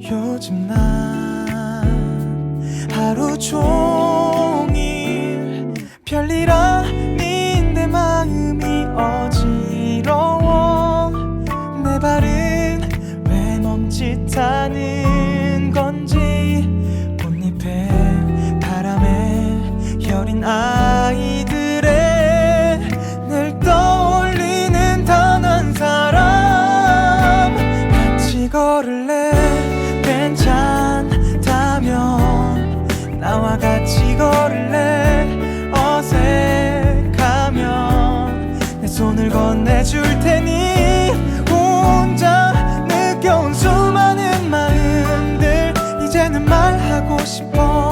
요즘 난 하루 종일 별일 아닌데 마음이 어지러워. 내 발은 왜 멈칫하는 건지 꽃잎에 바람에 여린 아이들의 늘 떠올리는 단 한 사람 같이 걸을래? 걸을 래 어색하면 내 손을 건네줄 테니 혼자 느껴온 수많은 마음들 이제는 말하고 싶어.